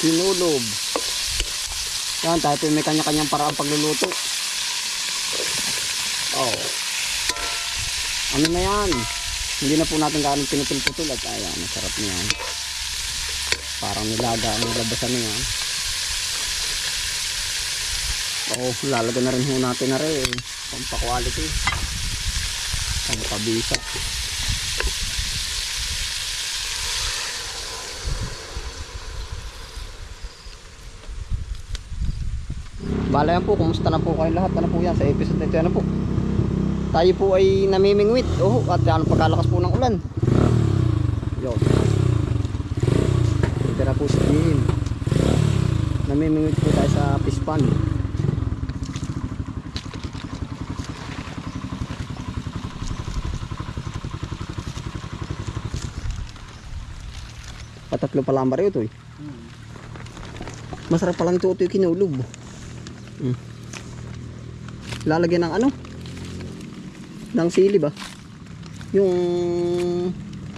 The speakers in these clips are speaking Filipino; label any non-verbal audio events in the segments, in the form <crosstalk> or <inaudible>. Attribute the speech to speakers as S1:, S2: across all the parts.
S1: Sinulob. Yan, tayo may kanya-kanyang paraan pagluluto. Oh. Ano na yan? Hindi na po natin gaano pinutol-putol at ayan, masarap na yan. Parang nilaga ang labasan na. Oo, lalagyan na rin ho natin na rin. Pampa-quality. Pampabisa. Bala yan po, kumusta na po kayo lahat? Ano po yan sa episode nito? Ano po? Tayo po ay namimingwit. Oh, at ano pagkalakas po ng ulan. Yun. Dito na po si Jim. Namimingwit po tayo sa pispan. Patatlo pa lang ba rin ito eh. Masarap palang ito ito yung kinulog. Mm. Lalagyan ng ano? Ng sili ba? Yung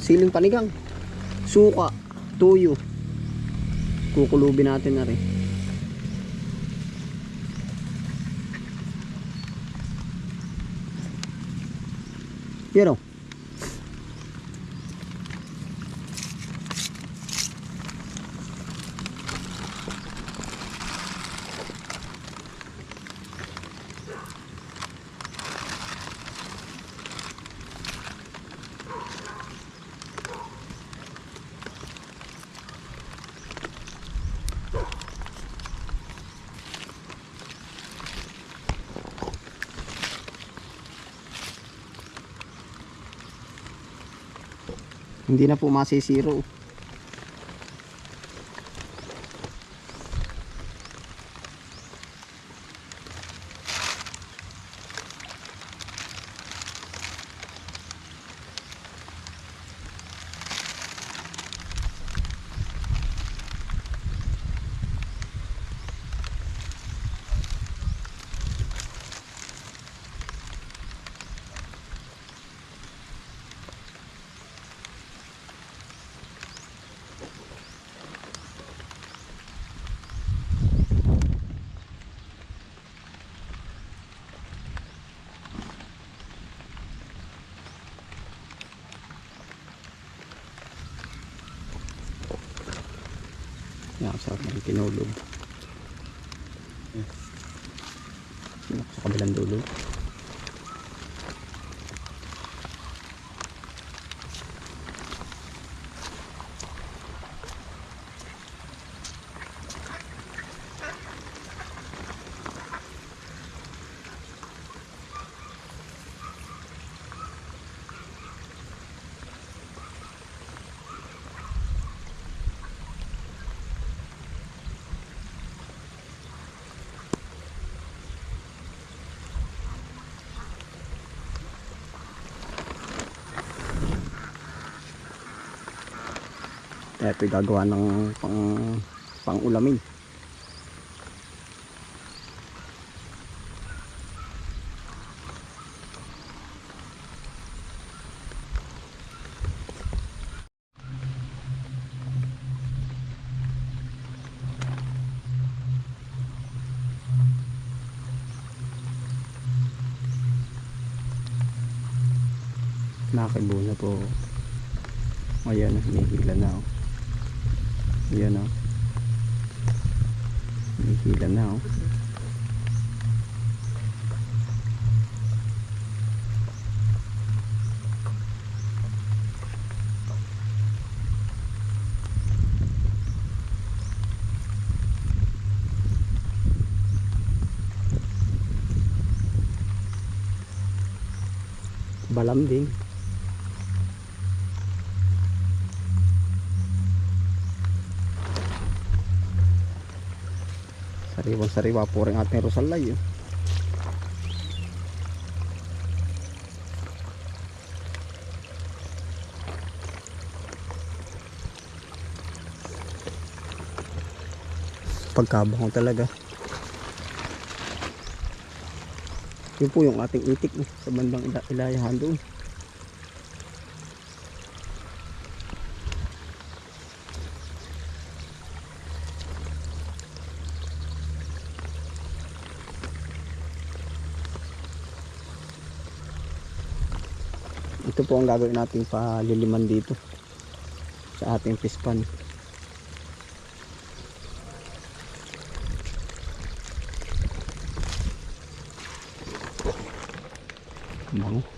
S1: siling panigang. Suka, tuyo. Kukulubin natin na rin. Yan o. Hindi na po masisiro. Yan, sarap ng kinulog. Sa kabilang dulo. Ito gagawa ng pang, pang ulamin. Nakibo na po. Ayan, hinihila na oh. Ayan oh. Hinihila na oh. Balam din. Sariwang sariwa po rin ating Rosalay. Oh. Pagkabango talaga. Yun po yung ating itik sa bandang ila ilayahan doon. Ito po ang gagawin natin paliliman dito sa ating fish pan. Bango.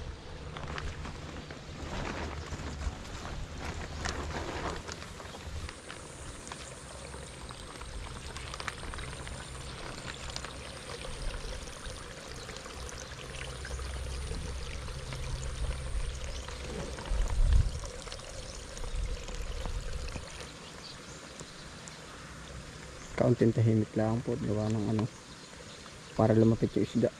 S1: Kaunting tahimik lang po gawa ng ano para lumapit yung isda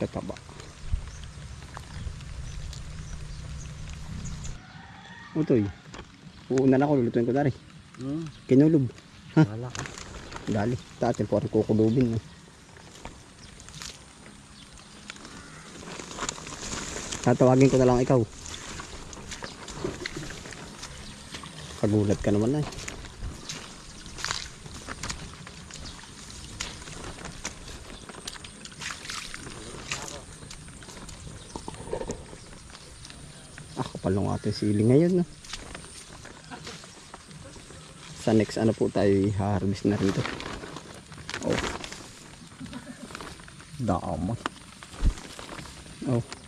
S1: tataba. Utoy uuna na ako lulutuin ko na rin
S2: Hmm,
S1: kinulob
S2: wala ka.
S1: dali. Tatin po rin kukulubin eh. tatawagin ko na lang ikaw. Kagulat ka naman na eh Ah, kapal ng ating sili ngayon. No? Sa next ano po tayo i-harvest na rito. Oh. Dama. Oh.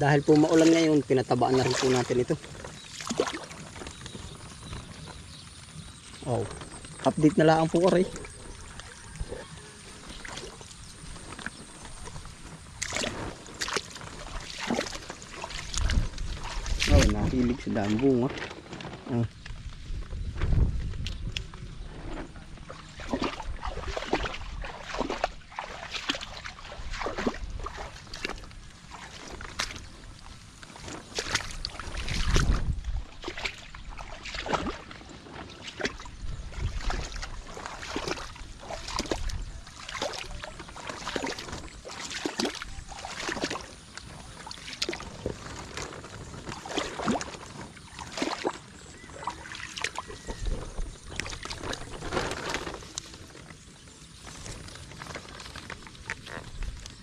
S1: Dahil po maulan ngayon, pinatabaan na rin po natin ito. Oh. Update na lang po aray. Oh, nahilig sa daan bunga.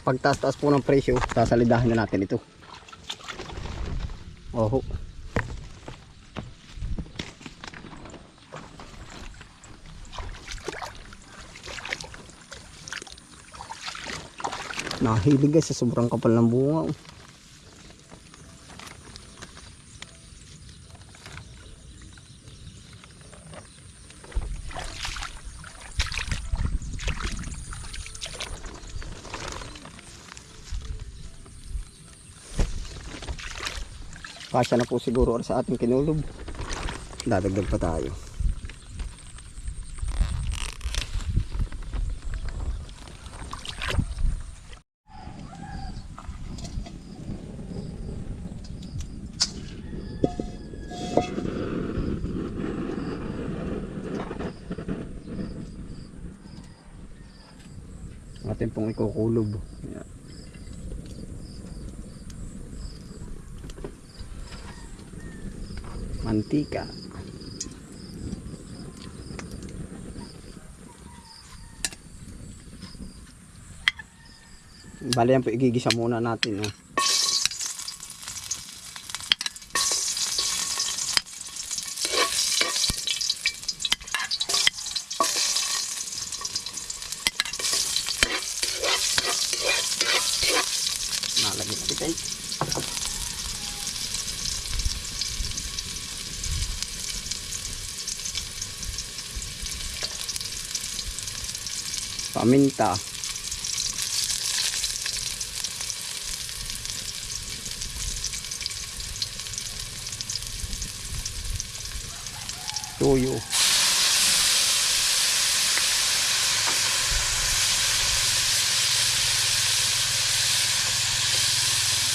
S1: Pagtaas-taas po ng presyo, sasalidahin na natin ito. Oho. Nahilig guys sa sobrang kapal ng bunga. oh. Kasya na po siguro sa ating kinulob. Dadagdag pa tayo. Atin pong ikukulob. Yan. mantika bali yan po igigisa muna natin oh.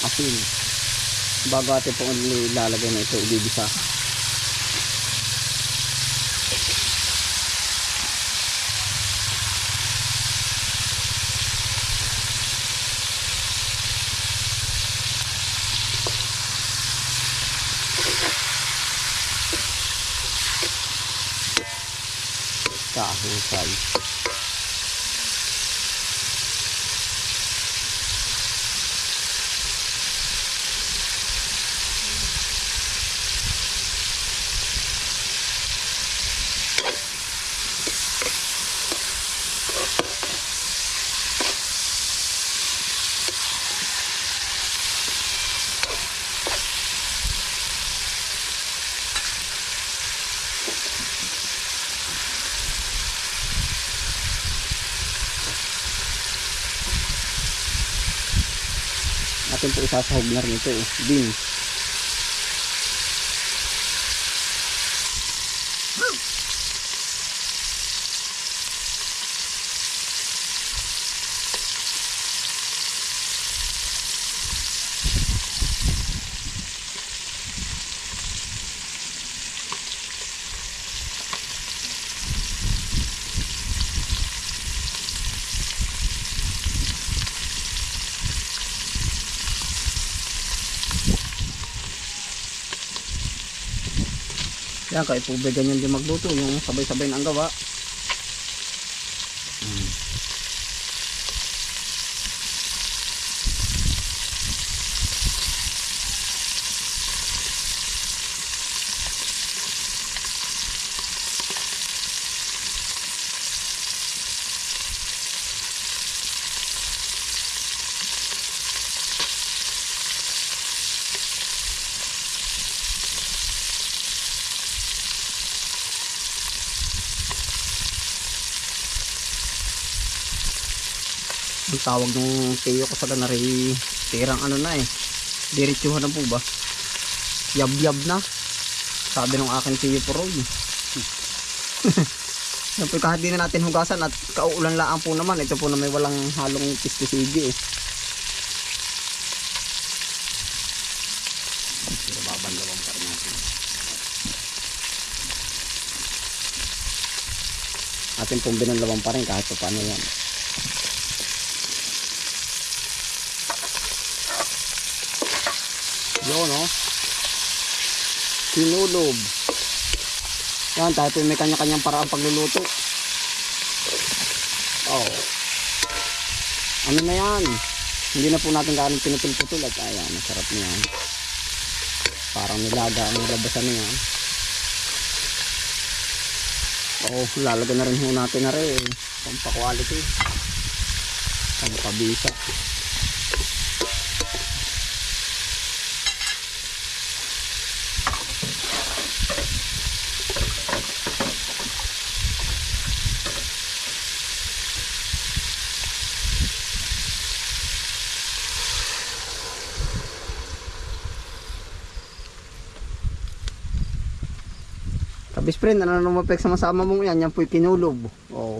S1: Asin. Bago atin pong ilalagay na ito, ibibisa. Kahusay. Po isasahog na rin ito eh. Din. Yan, kay po ganyan din magluto. Yung sabay-sabay na ang gawa. Ang tawag ng tiyo ko sa ganari, tirang ano na eh. Diretsuhan na po ba? Yab-yab na. Sabi ng aking tiyo po Roy. <laughs> Siyempre kahit na natin hugasan at kauulan laang po naman. Ito po na may walang halong pesticide eh. Atin pong binanlawang pa rin kahit pa paano yan. Yun, no? Sinulob. Yan, tayo po may kanya-kanyang paraan pagluluto. Oh. Ano na yan? Hindi na po natin gaano pinutul-putul at ayan, masarap na yan. Parang nilaga ang labasan na yan. Oh, lalagyan na rin ho natin na rin. Pampa-quality. Pampabisa. Kabis friend, ano naman mapek sa masama mong yan? Yan po'y kinulob. Oo.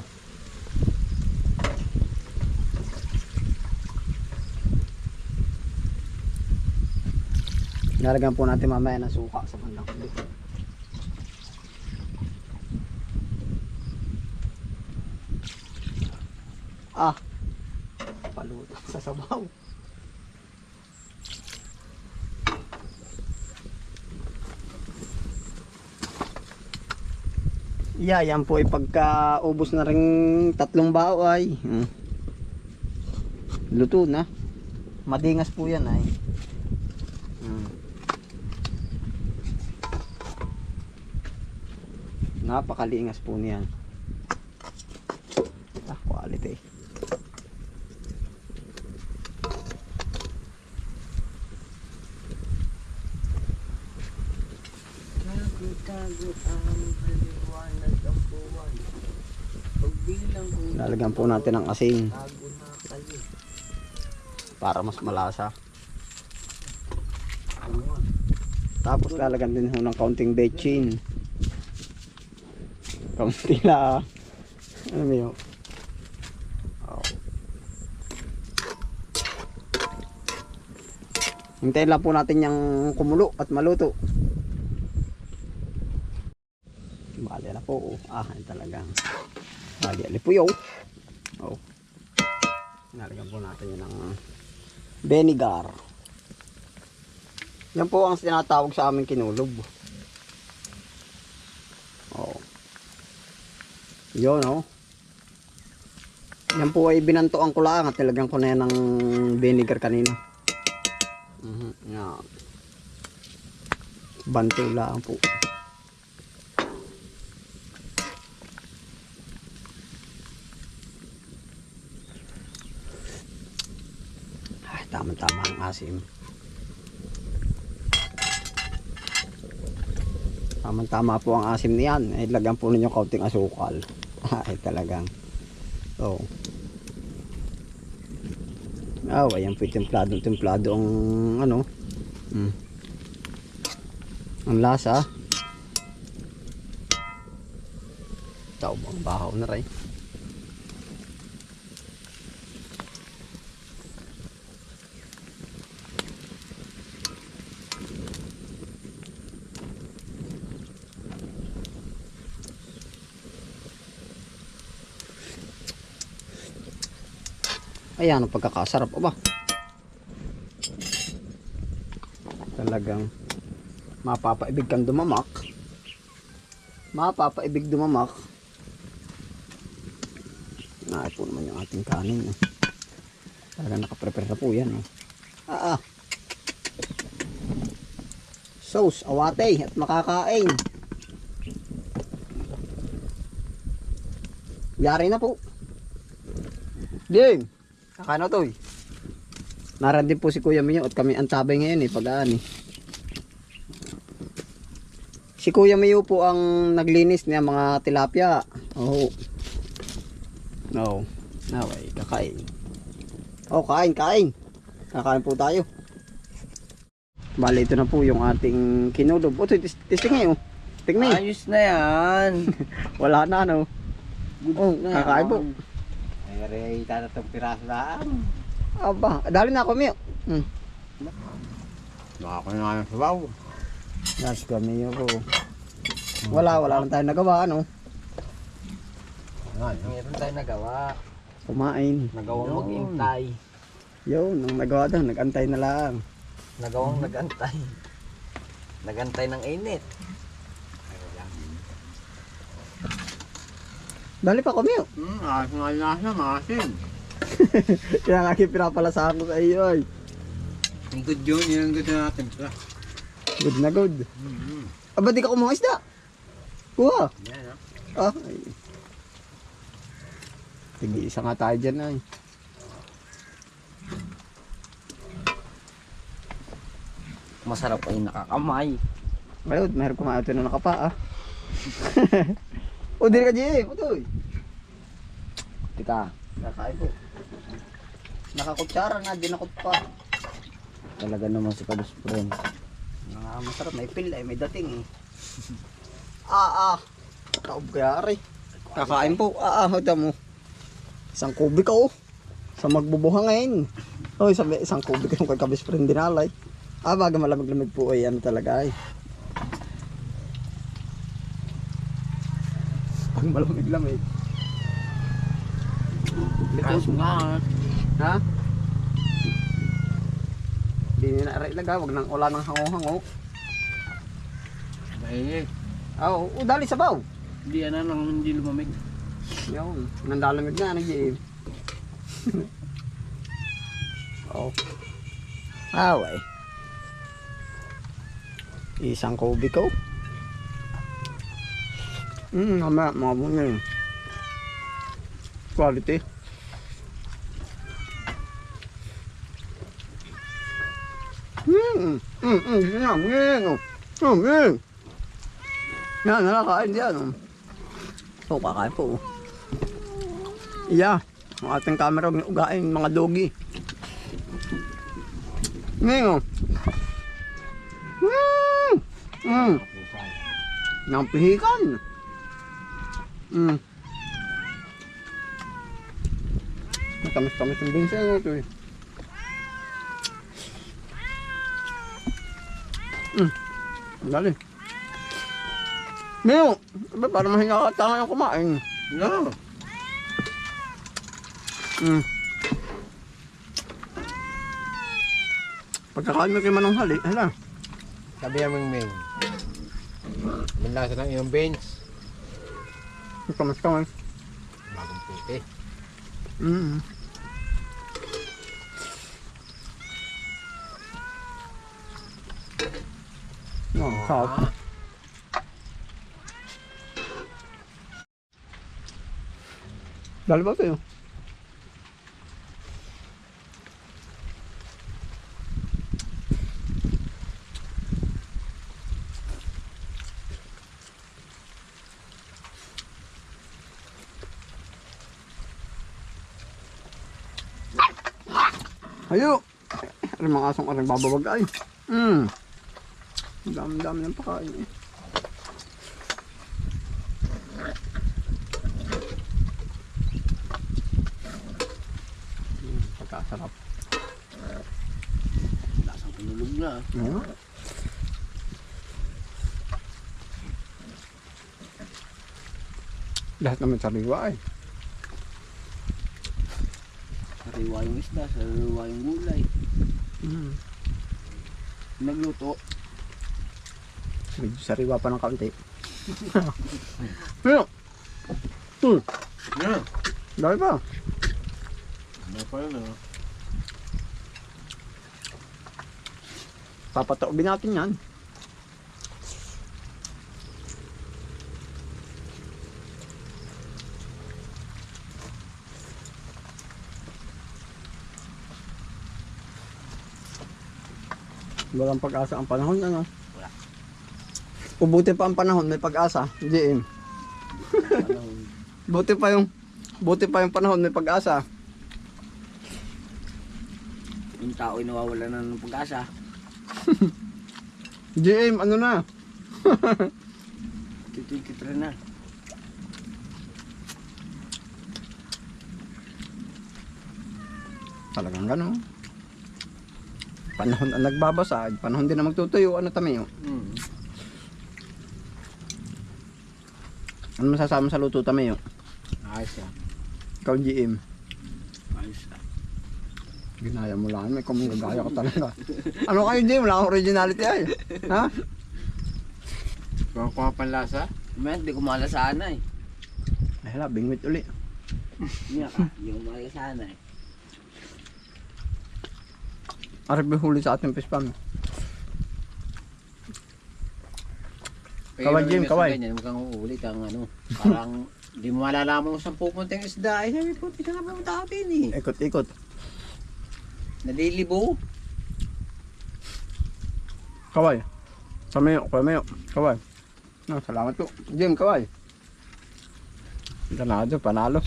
S1: Nalagyan po natin mamaya ng suka sa bandang kundi. Ah. Paluto sa sabaw. Yeah, yan po ay pagka ubos na rin tatlong bao ay. Hmm. Luto na. Madingas po yan ay. Hmm. Napakalingas po niyan. Ah, quality.
S2: Tago-tago ang haliwanag ang buwan. Pagbilang ko.
S1: Lalagyan po natin ng asin
S2: na
S1: para mas malasa. Tapos lalagyan din ho ng kaunting bechin. Kaunti la. Ano mo yun? Hintayin lang po natin yung kumulo at maluto. Bali na po. Ah, yun talagang. Bali, alipuyo. Oh. Nalagyan po natin yun ng vinegar. Yan po ang tinatawag sa aming kinulob. Oh. Yun, oh. Yan po ay binantoan ko lang at talagang ko na yan ng vinegar kanina. Mhm, yan. Banto lang po. Ay, asim. Tama-tama po ang asim niyan. Eh, lagyan po ninyo kaunting asukal. <laughs> Ay, talagang. Oh. Oh, ayan po templado. Templado ang ano. Mm. Ang lasa. Tao ang bahaw na rin. Ayan ang pagkakasarap. Aba. Talagang mapapaibig kang dumamak. Mapapaibig dumamak. Naay po naman yung ating kanin. Eh. Talagang nakaprepare na po yan. Eh. Ah, ah. Sauce, awate at makakain. Yari na po. Ding! Kano to eh. Naran din po si Kuya Mayo at kami ang tabay ngayon eh, pag-aani. Si Kuya Mayo po ang naglinis niya mga tilapia. Oo. No. Naway, kakain. Oh, kain, kain. Kakain po tayo. Bali, ito na po yung ating kinulob. O, tis testing ngayon. Tingnan.
S2: Ayos na yan. <laughs>
S1: Wala na, no? Oh,
S2: na
S1: kakain po.
S2: Ay, tatatong piraso lang.
S1: Aba, dali na ako, Mayo. Hmm.
S2: Baka ko na nga sabaw.
S1: Nas kami po. Wala, wala lang tayong nagawa, ano?
S2: Meron tayo nagawa.
S1: Kumain.
S2: Nagawang
S1: Yun.
S2: mag-intay.
S1: Yun, ang nagawa doon, nagantay na lang.
S2: Nagawang nagantay. Nagantay ng init.
S1: Dali pa kami.
S2: Hmm, ayos nga lasa, maasin. <laughs>
S1: Kaya lagi pinapalasahan ko sa iyo ay.
S2: Ang good yun, yun ang good natin.
S1: Good na good.
S2: Mm-hmm.
S1: Aba, di ka kumuha isda. Kuha.
S2: Yan, ha?
S1: Ah, ay. Sige, isa nga tayo dyan ay.
S2: Masarap ay nakakamay.
S1: Ayun, meron kumain ito na nakapa ah. <laughs> o, dili ka Jim. Utoy.
S2: Tika,
S1: Kakain po. Nakakutsara na, dinakot pa.
S2: talaga naman si Kabus Friend.
S1: Ah, masarap, may pil eh, may dating eh. <laughs> ah, ah. Kaob kaya ari. Kakain po. Ah, ah, hada mo. Isang kubik oh. Sa magbubuha ngayon. Oy, sabi, isang kubik yung kay kabis friend dinalay. Ah, baga malamig-lamig po ay ano talaga ay. Pag malamig-lamig.
S2: Kaso nga,
S1: Ha? Hindi na aray ilaga, wag nang wala nang hango-hango.
S2: Mahingit.
S1: Ah, oh, oh, dali sa baw.
S2: Hindi yan na nang hindi lumamig.
S1: Yun, nandalamig na, nag-iim. <laughs> oh. Away. Isang kubik ko. Hmm, mamaya, mga. Quality. Hmm, hmm, hmm, yan, yan, oh. Hmm, yan. Yan, nakakain oh. So, po. oh. Yeah, ang ating camera ugain, mga dogi. Ngayon. Mm. Mm. Mm. Matamis-tamis yung binsa na ito eh. Mm. Dali. Ngayon, ba, parang mahinga ka tanga yung kumain.
S3: No.
S1: Mm. Pagkakain mo kay Manong Hali, hala.
S3: Sabi niya Ming. Manlasa ng iyong beans.
S1: Kamas kamas.
S3: Bagong puti.
S1: Mm. No, sarap. Dali ba tayo? Ayo! Ay, mga asong aring babawag ay. Ang dami-dami ng pakain eh. Hmm, pagkasarap.
S2: Lasang pinulog na.
S1: Hmm. Lahat naman sariwa eh.
S2: Sariwa yung isda, sariwa yung gulay.
S1: Hmm.
S2: Nagluto.
S1: Medyo sariwa pa ng kaunti. <laughs> Pero, hmm,
S3: Yeah.
S1: dahil pa.
S3: Ano pa yun ah?
S1: Papataubin natin yan. Walang pag-asa ang panahon, ano?
S2: Wala.
S1: Ubuti pa ang panahon, may pag-asa. JM.
S2: Panahon.
S1: Buti pa yung buti pa yung panahon, may pag-asa.
S2: yung tao ay nawawala na ng pag-asa. <laughs>
S1: JM, ano na? <laughs>
S2: Titigit rin na.
S1: Talagang gano'n. Panahon ang nagbabasag, panahon din na magtutuyo, ano tamiyo?
S2: Hmm.
S1: Ano masasama sa luto tamiyo?
S3: Ayos yan.
S1: Ikaw GM.
S2: Ayos ah.
S1: Ginaya mo lang, may kumagaya ka talaga. ano kayo GM? Wala kang originality ay. Ha?
S3: Kung kuha panlasa?
S2: Mamaya, di ko malasana eh.
S1: Ay hala, bingwit uli.
S2: Niya ka, di ko malasana eh.
S1: Arap yung huli sa ating fish farm. Kaway, Jim, kaway.
S3: Ganyan, kang uulit kang ano. Parang di mo malalaman kung saan pupunta yung isda. Ay, sabi po, tika na pumunta atin eh.
S1: Ikot-ikot.
S3: Nalilibo.
S1: Kaway. Kamayo, kamayo. Kaway. No, salamat po. Jim, kaway. Ganado, panalo.